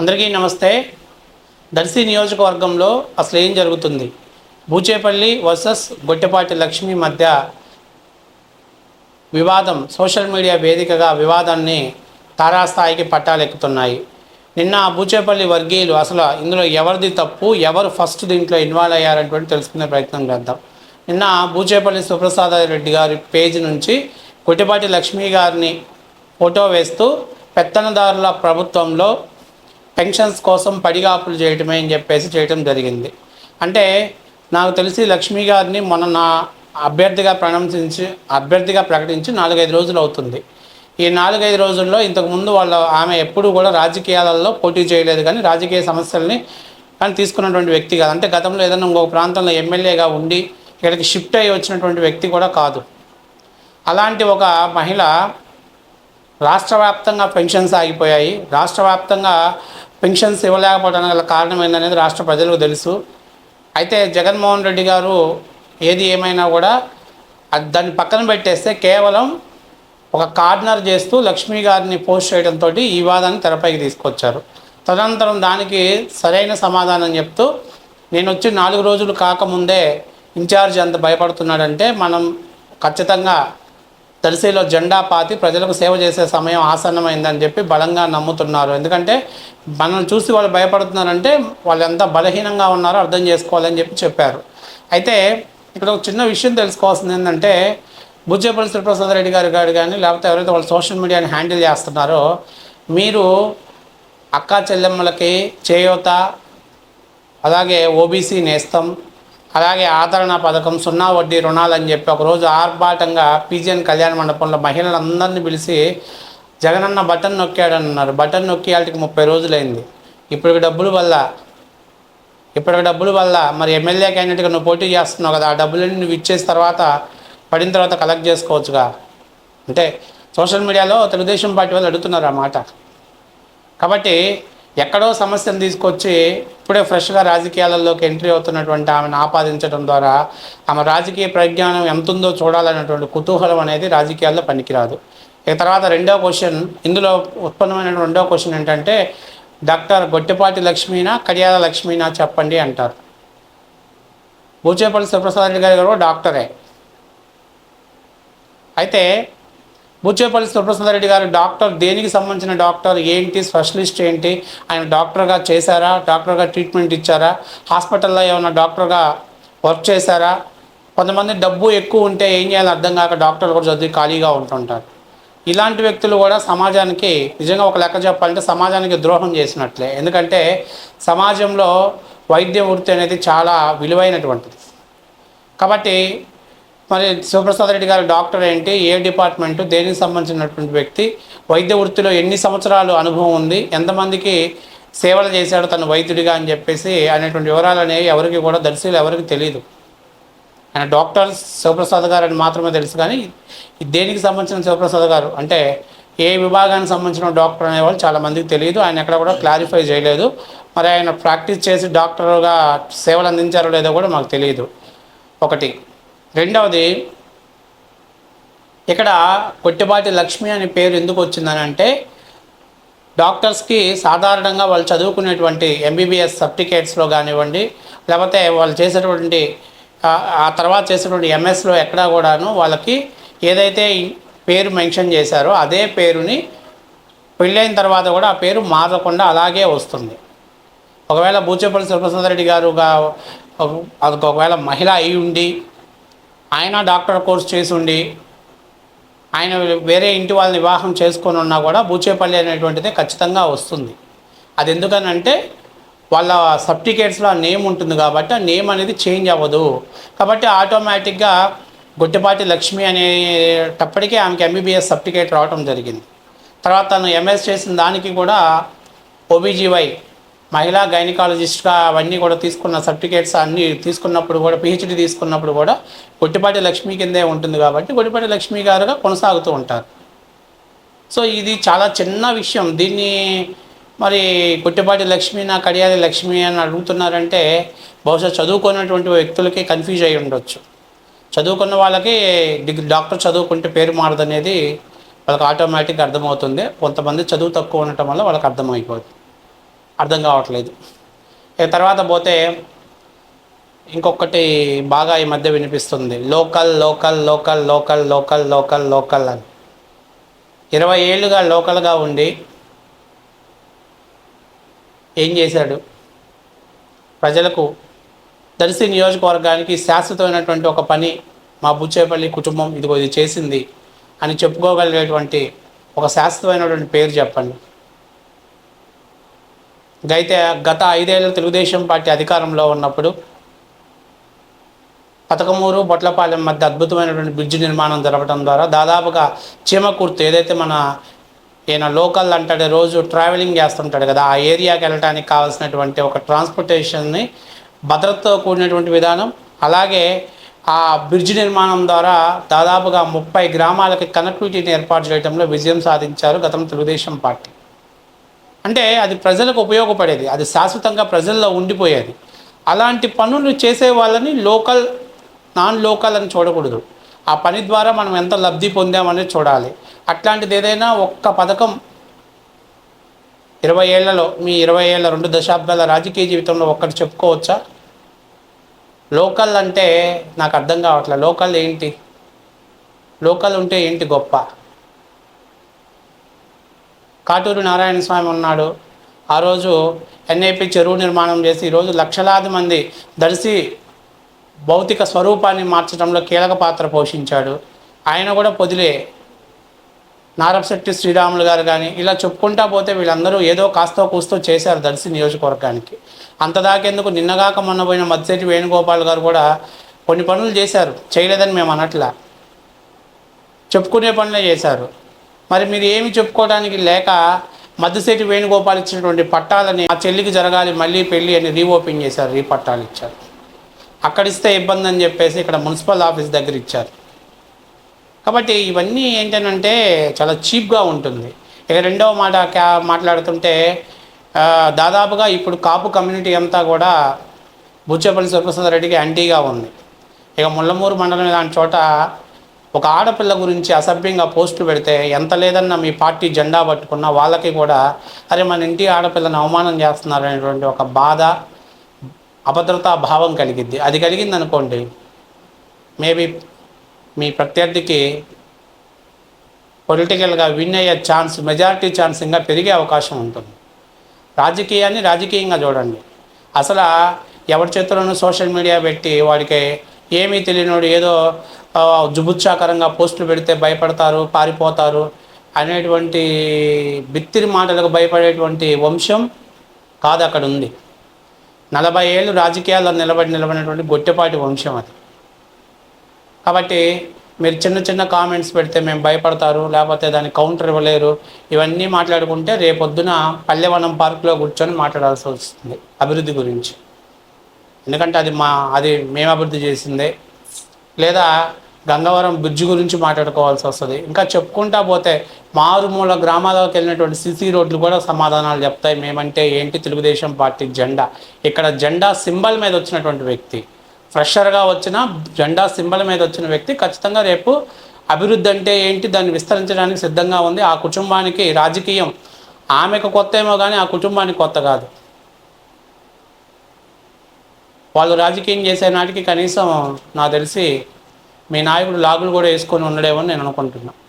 అందరికీ నమస్తే. దర్శి నియోజకవర్గంలో అసలు ఏం జరుగుతుంది? బూచేపల్లి వర్సెస్ గొట్టెపాటి లక్ష్మి మధ్య వివాదం సోషల్ మీడియా వేదికగా వివాదాన్ని తారాస్థాయికి పట్టాలెక్కుతున్నాయి. నిన్న బూచేపల్లి వర్గీయులు అసలు ఇందులో ఎవరిది తప్పు ఎవరు ఫస్ట్ దీంట్లో ఇన్వాల్వ్ అయ్యారటువంటి తెలుసుకునే ప్రయత్నం చేద్దాం. నిన్న బూచేపల్లి సుప్రసాద రెడ్డి గారి పేజ్ నుంచి కొట్టిపాటి లక్ష్మి గారిని ఫోటో వేస్తూ పెత్తనదారుల ప్రభుత్వంలో పెన్షన్స్ కోసం పడిగాపులు చేయటమే అని చెప్పేసి చేయటం జరిగింది. అంటే నాకు తెలిసి లక్ష్మి గారిని మొన్న నా అభ్యర్థిగా ప్రణంసించి అభ్యర్థిగా ప్రకటించి నాలుగైదు రోజులు అవుతుంది. ఈ నాలుగైదు రోజుల్లో ఇంతకుముందు వాళ్ళ ఆమె ఎప్పుడూ కూడా రాజకీయాలలో పోటీ చేయలేదు కానీ రాజకీయ సమస్యల్ని కానీ తీసుకున్నటువంటి వ్యక్తి కాదు. అంటే గతంలో ఏదైనా ఇంకొక ప్రాంతంలో ఎమ్మెల్యేగా ఉండి ఇక్కడికి షిఫ్ట్ అయ్యి వచ్చినటువంటి వ్యక్తి కూడా కాదు. అలాంటి ఒక మహిళ రాష్ట్ర వ్యాప్తంగా పెన్షన్స్ ఆగిపోయాయి. రాష్ట్ర వ్యాప్తంగా పెన్షన్స్ ఇవ్వలేకపోవడానికి గల కారణం ఏందనేది రాష్ట్ర ప్రజలకు తెలుసు. అయితే జగన్మోహన్ రెడ్డి గారు ఏది ఏమైనా కూడా దాన్ని పక్కన పెట్టేస్తే కేవలం ఒక కార్నర్ చేస్తూ లక్ష్మీ గారిని పోస్ట్ చేయడంతో ఈ వివాదాన్ని తెరపైకి తీసుకొచ్చారు. తదనంతరం దానికి సరైన సమాధానం చెప్తూ నేను వచ్చి నాలుగు రోజులు కాకముందే ఇన్ఛార్జ్ అంత భయపడుతున్నాడంటే మనం ఖచ్చితంగా దర్శిలో జెండా పాతి ప్రజలకు సేవ చేసే సమయం ఆసన్నమైందని చెప్పి బలంగా నమ్ముతున్నారు. ఎందుకంటే మనం చూసి వాళ్ళు భయపడుతున్నారంటే వాళ్ళు ఎంత బలహీనంగా ఉన్నారో అర్థం చేసుకోవాలని చెప్పి చెప్పారు. అయితే ఇక్కడ ఒక చిన్న విషయం తెలుసుకోవాల్సింది ఏంటంటే బుజ్జేపల్లి శ్రీప్రసాద్ రెడ్డి గారు గారు కానీ లేకపోతే ఎవరైతే వాళ్ళు సోషల్ మీడియాని హ్యాండిల్ చేస్తున్నారో మీరు అక్కా చెల్లెమ్మలకి చేయూత అలాగే ఓబీసీ నేస్తం అలాగే ఆదరణ పథకం సున్నా వడ్డీ రుణాలు అని చెప్పి ఒకరోజు ఆర్భాటంగా పీజీఎన్ కళ్యాణ మండపంలో మహిళలందరినీ పిలిచి జగనన్న బటన్ నొక్కాడన్నారు. బటన్ నొక్కి వాళ్ళకి ముప్పై రోజులైంది. ఇప్పుడు డబ్బులు వల్ల ఇప్పటికి డబ్బులు వల్ల మరి ఎమ్మెల్యే క్యాండిడేట్గా నువ్వు పోటీ చేస్తున్నావు కదా ఆ డబ్బులన్నీ నువ్వు ఇచ్చేసిన తర్వాత పడిన తర్వాత కలెక్ట్ చేసుకోవచ్చుగా? అంటే సోషల్ మీడియాలో తెలుగుదేశం పార్టీ వాళ్ళు అడుగుతున్నారు ఆ మాట. కాబట్టి ఎక్కడో సమస్యను తీసుకొచ్చి ఇప్పుడే ఫ్రెష్గా రాజకీయాలలోకి ఎంట్రీ అవుతున్నటువంటి ఆమెను ఆపాదించడం ద్వారా ఆమె రాజకీయ ప్రజ్ఞానం ఎంతుందో చూడాలన్నటువంటి కుతూహలం అనేది రాజకీయాల్లో పనికిరాదు. ఇక తర్వాత రెండో క్వశ్చన్ ఇందులో ఉత్పన్నమైన రెండో క్వశ్చన్ ఏంటంటే డాక్టర్ గొట్టిపాటి లక్ష్మీనా కడియాల లక్ష్మీనా చెప్పండి అంటారు. బూచేపల్లి సుప్రసాద్ రెడ్డి గారు డాక్టరే. అయితే బుచ్చేపల్లి సుప్రసాద్ రెడ్డి గారు డాక్టర్ దేనికి సంబంధించిన డాక్టర్ ఏంటి స్పెషలిస్ట్ ఏంటి ఆయన డాక్టర్గా చేశారా డాక్టర్గా ట్రీట్మెంట్ ఇచ్చారా హాస్పిటల్లో ఏమైనా డాక్టర్గా వర్క్ చేశారా కొంతమంది డబ్బు ఎక్కువ ఉంటే ఏం చేయాలో అర్థం కాక డాక్టర్లు కూడా చదివి ఖాళీగా ఉంటుంటారు. ఇలాంటి వ్యక్తులు కూడా సమాజానికి నిజంగా ఒక లెక్క చెప్పాలంటే సమాజానికి ద్రోహం చేసినట్లే. ఎందుకంటే సమాజంలో వైద్య వృత్తి అనేది చాలా విలువైనటువంటిది. కాబట్టి మరి శివప్రసాద్ రెడ్డి గారు డాక్టర్ ఏంటి ఏ డిపార్ట్మెంటు దేనికి సంబంధించినటువంటి వ్యక్తి వైద్య వృత్తిలో ఎన్ని సంవత్సరాలు అనుభవం ఉంది ఎంతమందికి సేవలు చేశాడు తను వైద్యుడిగా అని చెప్పేసి అనేటువంటి వివరాలు అనేవి ఎవరికి కూడా దర్శకులు ఎవరికి తెలియదు ఆయన డాక్టర్ శివప్రసాద్ గారు అని మాత్రమే తెలుసు కానీ దేనికి సంబంధించిన శివప్రసాద్ గారు? అంటే ఏ విభాగానికి సంబంధించిన డాక్టర్ అనేవాళ్ళు చాలామందికి తెలియదు ఆయన ఎక్కడ కూడా క్లారిఫై చేయలేదు. మరి ఆయన ప్రాక్టీస్ చేసి డాక్టర్గా సేవలు అందించారో లేదో కూడా మాకు తెలియదు. ఒకటి రెండవది ఇక్కడ కొట్టిపాటి లక్ష్మి అనే పేరు ఎందుకు వచ్చిందని అంటే డాక్టర్స్కి సాధారణంగా వాళ్ళు చదువుకునేటువంటి ఎంబీబీఎస్ సర్టిఫికేట్స్లో కానివ్వండి లేకపోతే వాళ్ళు చేసేటువంటి ఆ- తర్వాత చేసేటువంటి ఎంఎస్లో ఎక్కడా కూడాను వాళ్ళకి ఏదైతే పేరు మెన్షన్ చేశారో అదే పేరుని పెళ్ళైన తర్వాత కూడా ఆ పేరు మారకుండా అలాగే వస్తుంది. ఒకవేళ బూచేపల్లి సుప్రసాద్ రెడ్డి గారుగా అది ఒకవేళ మహిళ అయి ఉండి ఆయన డాక్టర్ కోర్స్ చేసి ఉండి ఆయన వేరే ఇంటి వాళ్ళని వివాహం చేసుకొని ఉన్నా కూడా బూచేపల్లి అనేటువంటిది ఖచ్చితంగా వస్తుంది. అది ఎందుకనంటే వాళ్ళ సర్టిఫికేట్స్లో ఆ నేమ్ ఉంటుంది కాబట్టి ఆ నేమ్ అనేది చేంజ్ అవ్వదు. కాబట్టి ఆటోమేటిక్గా గుట్టిపాటి లక్ష్మి అనేటప్పటికీ ఆమెకి ఎంబీబీఎస్ సర్టిఫికేట్ రావడం జరిగింది. తర్వాత తను ఎంఎస్ చేసిన దానికి కూడా ఓబీజీవై మహిళా గైనకాలజిస్ట్గా అవన్నీ కూడా తీసుకున్న సర్టిఫికేట్స్ అన్నీ తీసుకున్నప్పుడు కూడా పిహెచ్డి తీసుకున్నప్పుడు కూడా కొట్టిపాటి లక్ష్మి కిందే ఉంటుంది కాబట్టి కొట్టిపాటి లక్ష్మి గారుగా కొనసాగుతూ ఉంటారు. సో ఇది చాలా చిన్న విషయం. దీన్ని మరి కొట్టిపాటి లక్ష్మి నా కడియాలి లక్ష్మి అని అడుగుతున్నారంటే బహుశా చదువుకున్నటువంటి వ్యక్తులకి కన్ఫ్యూజ్ అయి ఉండొచ్చు. చదువుకున్న వాళ్ళకి డిగ్రీ డాక్టర్ చదువుకుంటే పేరు మారదనేది వాళ్ళకి ఆటోమేటిక్గా అర్థమవుతుంది. కొంతమంది చదువు తక్కువ ఉండటం వల్ల వాళ్ళకి అర్థమైపోతుంది అర్థం కావట్లేదు. ఇక తర్వాత పోతే ఇంకొకటి బాగా ఈ మధ్య వినిపిస్తుంది. Local local local local local local local అని. ఇరవై ఏళ్ళుగా లోకల్గా ఉండి ఏం చేశాడు? ప్రజలకు దర్శి నియోజకవర్గానికి శాశ్వతమైనటువంటి ఒక పని మా బుచ్చేపల్లి కుటుంబం ఇదిగో ఇది చేసింది అని చెప్పుకోగలిగేటువంటి ఒక శాశ్వతమైనటువంటి పేరు చెప్పండి. అయితే గత ఐదేళ్ళు తెలుగుదేశం పార్టీ అధికారంలో ఉన్నప్పుడు పతకమూరు బొట్లపాలెం మధ్య అద్భుతమైనటువంటి బ్రిడ్జ్ నిర్మాణం జరపడం ద్వారా దాదాపుగా చీమకుర్తి ఏదైతే మన ఈయన లోకల్ అంటాడు రోజు ట్రావెలింగ్ చేస్తుంటాడు కదా ఆ ఏరియాకి వెళ్ళడానికి కావాల్సినటువంటి ఒక ట్రాన్స్పోర్టేషన్ని భద్రతతో కూడినటువంటి విధానం అలాగే ఆ బ్రిడ్జ్ నిర్మాణం ద్వారా దాదాపుగా ముప్పై గ్రామాలకి కనెక్టివిటీని ఏర్పాటు చేయడంలో విజయం సాధించారు గతం తెలుగుదేశం పార్టీ. అంటే అది ప్రజలకు ఉపయోగపడేది అది శాశ్వతంగా ప్రజల్లో ఉండిపోయేది. అలాంటి పనులు చేసే వాళ్ళని లోకల్ నాన్ లోకల్ అని చూడకూడదు. ఆ పని ద్వారా మనం ఎంత లబ్ధి పొందామనేది చూడాలి. అట్లాంటిది ఏదైనా ఒక్క పథకం ఇరవై ఏళ్ళలో మీ ఇరవై ఏళ్ళ రెండు దశాబ్దాల రాజకీయ జీవితంలో ఒక్కటి చెప్పుకోవచ్చా? లోకల్ అంటే నాకు అర్థం కావట్లేదు లోకల్ ఏంటి? లోకల్ ఉంటే ఏంటి గొప్ప? కాటూరు నారాయణ స్వామి ఉన్నాడు. ఆ రోజు ఎన్ఐపి చెరువు నిర్మాణం చేసి ఈరోజు లక్షలాది మంది దర్శి భౌతిక స్వరూపాన్ని మార్చడంలో కీలక పాత్ర పోషించాడు. ఆయన కూడా పొదిలే నారపశెట్టి శ్రీరాములు గారు కానీ ఇలా చెప్పుకుంటా పోతే వీళ్ళందరూ ఏదో కాస్తో కూస్తో చేశారు దర్శి నియోజకవర్గానికి. అంతదాకెందుకు నిన్నగాక మొన్న పోయిన మద్దిశెట్టి వేణుగోపాల్ గారు కూడా కొన్ని పనులు చేశారు. చేయలేదని మేము అనట్లా. చెప్పుకునే పనులే చేశారు. మరి మీరు ఏమి చెప్పుకోవడానికి లేక మద్దిశెట్టి వేణుగోపాల్ ఇచ్చినటువంటి పట్టాలని ఆ చెల్లికి జరగాలి మళ్ళీ పెళ్ళి అని రీఓపెన్ చేశారు రీ పట్టాలు ఇచ్చారు. అక్కడ ఇస్తే ఇబ్బంది అని చెప్పేసి ఇక్కడ మున్సిపల్ ఆఫీస్ దగ్గర ఇచ్చారు. కాబట్టి ఇవన్నీ ఏంటంటే చాలా చీప్గా ఉంటుంది. ఇక రెండవ మాట క్యా మాట్లాడుతుంటే దాదాపుగా ఇప్పుడు కాపు కమ్యూనిటీ అంతా కూడా బుచ్చపల్లి సుప్రసాద్ రెడ్డికి యాంటీగా ఉంది. ఇక ముళ్ళమూరు మండలం దాని చోట ఒక ఆడపిల్ల గురించి అసభ్యంగా పోస్టులు పెడితే ఎంత లేదన్నా మీ పార్టీ జెండా పట్టుకున్న వాళ్ళకి కూడా అరే మన ఇంటి ఆడపిల్లను అవమానం చేస్తున్నారనేటువంటి ఒక బాధ అభద్రతా భావం కలిగిద్ది. అది కలిగింది అనుకోండి మేబీ మీ ప్రత్యర్థికి పొలిటికల్గా విన్ అయ్యే ఛాన్స్ మెజారిటీ ఛాన్స్ ఇంకా పెరిగే అవకాశం ఉంటుంది. రాజకీయాన్ని రాజకీయంగా చూడండి. అసలు ఎవరి చేతుల్లోనూ సోషల్ మీడియా పెట్టి వాడికి ఏమీ తెలియనోడు ఏదో జుబుచ్చాకరంగా పోస్టులు పెడితే భయపడతారు పారిపోతారు అనేటువంటి బిత్తిరి మాటలకు భయపడేటువంటి వంశం కాదు అక్కడ ఉంది. నలభై ఏళ్ళు రాజకీయాల్లో నిలబడి నిలబడినటువంటి గొట్టెపాటి వంశం అది. కాబట్టి మీరు చిన్న చిన్న కామెంట్స్ పెడితే మేము భయపడతారు లేకపోతే దాని కౌంటర్ ఇవ్వలేరు. ఇవన్నీ మాట్లాడుకుంటే రేపొద్దున పల్లెవనం పార్కులో కూర్చొని మాట్లాడాల్సి వస్తుంది అభివృద్ధి గురించి. ఎందుకంటే అది మా అది మేము అభివృద్ధి చేసిందే. లేదా గంగవరం బ్రిడ్జ్ గురించి మాట్లాడుకోవాల్సి వస్తుంది. ఇంకా చెప్పుకుంటా పోతే మారుమూల గ్రామాలకు వెళ్ళినటువంటి సిసి రోడ్లు కూడా సమాధానాలు చెప్తాయి. మేమంటే ఏంటి తెలుగుదేశం పార్టీ జెండా? ఇక్కడ జెండా సింబల్ మీద వచ్చినటువంటి వ్యక్తి. ఫ్రెషర్గా వచ్చిన జెండా సింబల్ మీద వచ్చిన వ్యక్తి ఖచ్చితంగా రేపు అభివృద్ధి అంటే ఏంటి? దాన్ని విస్తరించడానికి సిద్ధంగా ఉంది. ఆ కుటుంబానికి రాజకీయం ఆమెకు కొత్త ఏమో కానీ ఆ కుటుంబానికి కొత్త కాదు. వాళ్ళు రాజకీయం చేసే నాటికి కనీసం నాకు తెలిసి మీ నాయకుడు లాగులు కూడా వేసుకొని ఉండడేమో నేను అనుకుంటున్నాను